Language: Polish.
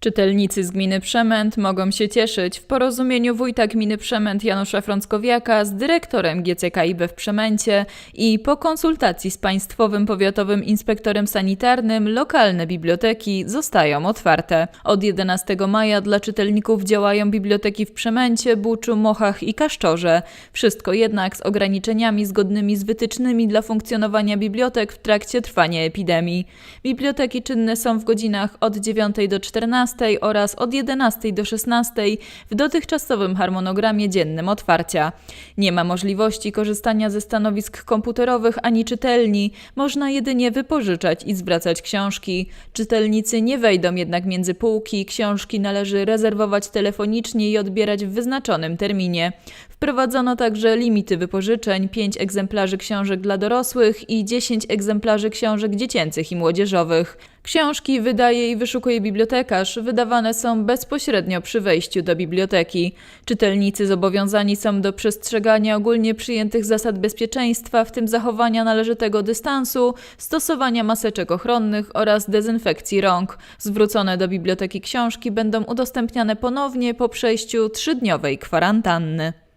Czytelnicy z gminy Przemęt mogą się cieszyć w porozumieniu wójta gminy Przemęt Janusza Frąckowiaka z dyrektorem GCKiB w Przemęcie i po konsultacji z Państwowym Powiatowym Inspektorem Sanitarnym lokalne biblioteki zostają otwarte. Od 11 maja dla czytelników działają biblioteki w Przemęcie, Buczu, Mochach i Kaszczorze. Wszystko jednak z ograniczeniami zgodnymi z wytycznymi dla funkcjonowania bibliotek w trakcie trwania epidemii. Biblioteki czynne są w godzinach od 9 do 14 oraz od 11 do 16 w dotychczasowym harmonogramie dziennym otwarcia. Nie ma możliwości korzystania ze stanowisk komputerowych ani czytelni, można jedynie wypożyczać i zwracać książki. Czytelnicy nie wejdą jednak między półki, książki należy rezerwować telefonicznie i odbierać w wyznaczonym terminie. Wprowadzono także limity wypożyczeń 5 egzemplarzy książek dla dorosłych i 10 egzemplarzy książek dziecięcych i młodzieżowych. Książki wydaje i wyszukuje bibliotekarz, wydawane są bezpośrednio przy wejściu do biblioteki. Czytelnicy zobowiązani są do przestrzegania ogólnie przyjętych zasad bezpieczeństwa, w tym zachowania należytego dystansu, stosowania maseczek ochronnych oraz dezynfekcji rąk. Zwrócone do biblioteki książki będą udostępniane ponownie po przejściu trzydniowej kwarantanny.